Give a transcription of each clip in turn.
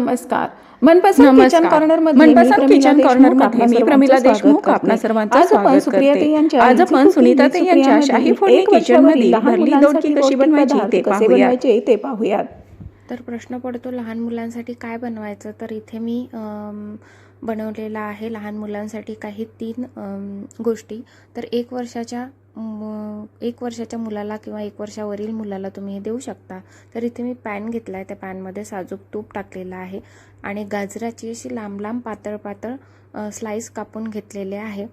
नमस्कार मनपसंत. Kitchen corner मनपसंत किचन कॉर्नरमध्ये मी प्रमिला देशमुख आपणा सर्वांचं स्वागत करते. आज आपण सुनीताताई with यांच्या शाही फोडणी किचन वर्षावरील मध्ये लहान भरली दोडकी कशी बनवायची ते पाहूया. ते पाहूयात तर प्रश्न पडतो लहान मुलांसाठी काय बनवायचं तर इथे मी बनवलेला आहे लहान मुलांसाठी काही तीन गोष्टी तर एक वर्षाच्या एक वर्षाच्या मुलाला किंवा एक वर्षावरील मुलाला तुम्ही हे देऊ शकता. तर इथे मी पॅन घेतला आहे त्या पॅनमध्ये साजूक तूप टाकलेलं आहे आणि गाजराची अशी लांब लांब पातळ पातळ स्लाईस कापून घेतलेले आहे.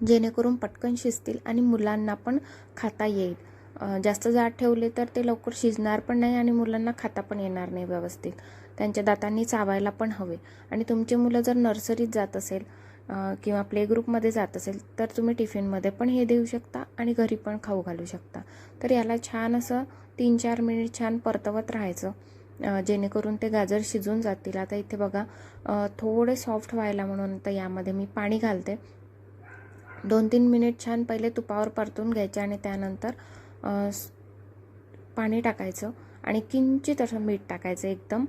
जेणेकरून पटकन शिजतील आणि मुलांना पण खाता येईल. जास्त जाड ठेवले तर ते लवकर शिजणार पण नाही आणि मुलांना खाता पण येणार नाही व्यवस्थित. त्यांच्या दातांनी चावायला पण हवे. आणि तुमचे मुलं जर नर्सरीत जात असेल किंवा प्ले ग्रुपमध्ये जात असेल तर तुम्ही टिफिनमध्ये पण हे देऊ शकता आणि घरी पण खाऊ घालू शकता. तर याला छान असं तीन चार मिनिट छान परतवत राहायचं. जेणेकरून ते गाजर शिजून जातील. आता इथे बघा थोडे सॉफ्ट व्हायला म्हणून तर यामध्ये मी पाणी घालते. दोन तीन मिनिट छान पहिले तुपावर परतून घ्यायचे आणि त्यानंतर पाणी टाकायचं. आणि किंचित असं मीठ टाकायचं एकदम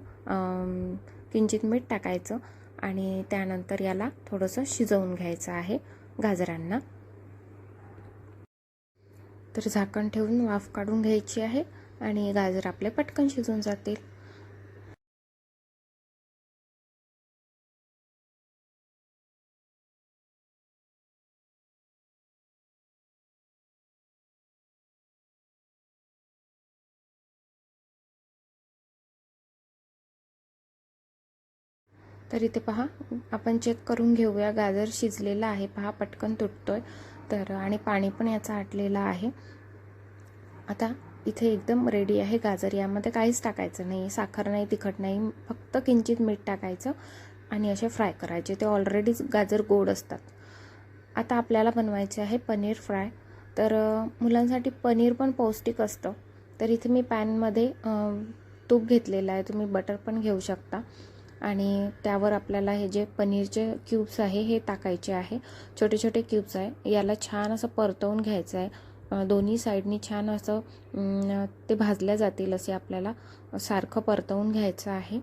किंचित मीठ टाकायचं. आणि त्यानंतर याला थोडंसं शिजवून घ्यायचं आहे गाजरांना. तर झाकण ठेवून वाफ काढून घ्यायची आहे आणि गाजर आपले पटकन शिजून जातील. तर इथे पहा आपण चेक करून घेऊया. गाजर शिजलेला आहे. पहा पटकन तुटतोय. तर आणि पाणी पण याचं आटलेलं आहे. आता इथे एकदम रेडी आहे गाजर. यामध्ये काहीच टाकायचं नाही. साखर नाही तिखट नाही. फक्त किंचित मीठ टाकायचं आणि असे फ्राय करायचे. ते ऑलरेडीच गाजर गोड असतात. आता आपल्याला बनवायचे आहे पनीर फ्राय तर मुलांसाठी पनीर पण पौष्टिक असतं. तर इथे मी पॅनमध्ये तूप घेतलेलं आहे. तुम्ही बटर पण घेऊ शकता. आणि त्यावर आपल्याला हे जे पनीरचे क्यूब्स आहे हे टाकायचे आहे. छोटे छोटे क्यूब्स आहे. याला छान असं परतवून घ्यायचं आहे. दोन्ही साईडनी छान असं ते भाजल्या जातील असे आपल्याला सारखं परतवून घ्यायचं आहे.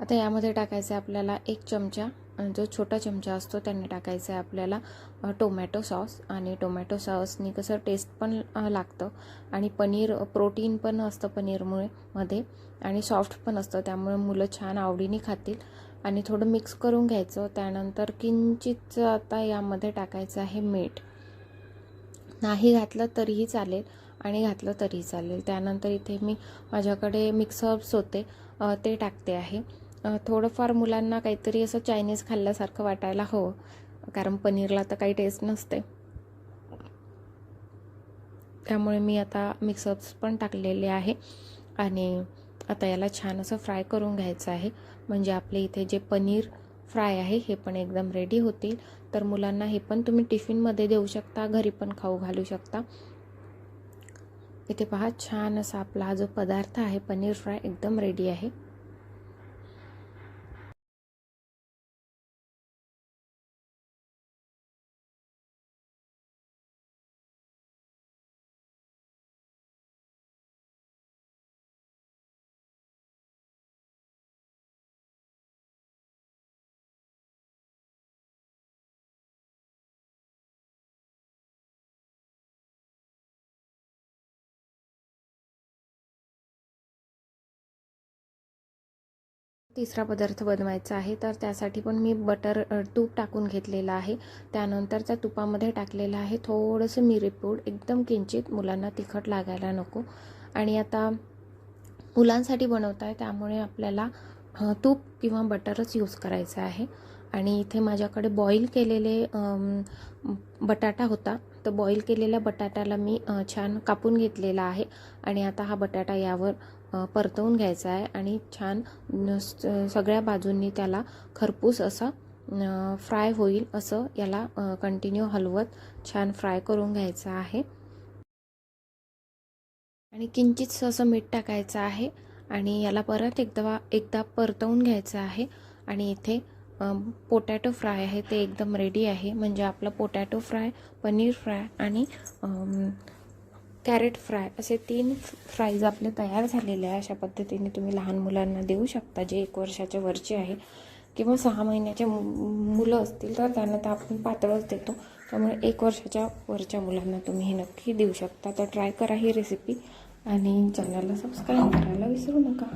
आता यामध्ये टाकायचं आहे आपल्याला एक चमचा जो छोटा चमचा असतो त्याने टाकायचं आहे आपल्याला टोमॅटो सॉस. आणि टोमॅटो सॉसनी कसं टेस्ट पण लागतं. आणि पनीर प्रोटीन पण असतं पनीरमुळे मध्ये. आणि सॉफ्ट पण असतं त्यामुळे मुलं छान आवडीने खातील. आणि थोडं मिक्स करून घ्यायचं. त्यानंतर किंचित आता यामध्ये टाकायचं आहे मीठ. नाही घातलं तरीही चालेल. आणि घातलं तरीही चालेल. त्यानंतर इथे मी माझ्याकडे मिक्स हर्ब्स होते ते टाकते आहे. थोडंफार मुलांना काहीतरी असं चायनीज खाल्ल्यासारखं वाटायला हवं. कारण पनीरला तर काही टेस्ट नसते. त्यामुळे मी आता मिक्सअप्स पण टाकलेले आहे. आणि आता याला छान असं फ्राय करून घ्यायचं आहे. म्हणजे आपले इथे जे पनीर फ्राय आहे हे पण एकदम रेडी होतील. तर मुलांना हे पण तुम्ही टिफिनमध्ये देऊ शकता. घरी पण खाऊ घालू शकता. इथे पहा छान असा आपला हा जो पदार्थ आहे पनीर फ्राय एकदम रेडी आहे. तिसरा पदार्थ बनवायचा आहे तर त्यासाठी पण मी बटर तूप टाकून घेतलेलं आहे. त्यानंतर त्या तुपामध्ये टाकलेलं आहे थोडंसं मिरीपूड एकदम किंचित मुलांना तिखट लागायला नको. आणि आता मुलांसाठी बनवत आहे त्यामुळे आपल्याला तूप किंवा बटरच यूज करायचं आहे. आणि इथे माझ्याकडे बॉईल केलेले बटाटा होता. तर बॉईल केलेल्या बटाट्याला मी छान कापून घेतलेला आहे. आणि आता हा बटाटा यावर परतवून घ्यायचा आहे आणि छान सगळ्या बाजूंनी त्याला खरपूस असा फ्राय होईल असं याला कंटिन्यू हलवत छान फ्राय करून घ्यायचं आहे. आणि किंचितसं असं मीठ टाकायचं आहे आणि याला परत एकदा एकदा परतवून घ्यायचं आहे आणि इथे पोटॅटो फ्राय आहे ते एकदम रेडी आहे. म्हणजे आपलं पोटॅटो फ्राय पनीर फ्राय आणि कॅरेट फ्राय असे तीन फ्राईज आपले तयार झालेले आहे. अशा पद्धतीने तुम्ही लहान मुलांना देऊ शकता जे एक वर्षाच्या वरचे आहे किंवा सहा महिन्याचे मु मुलं असतील तर त्यांना तर आपण पातळच देतो. त्यामुळे एक वर्षाच्या वरच्या मुलांना तुम्ही हे नक्की देऊ शकता. तर ट्राय करा ही रेसिपी आणि चॅनलला सबस्क्राईब करायला विसरू नका.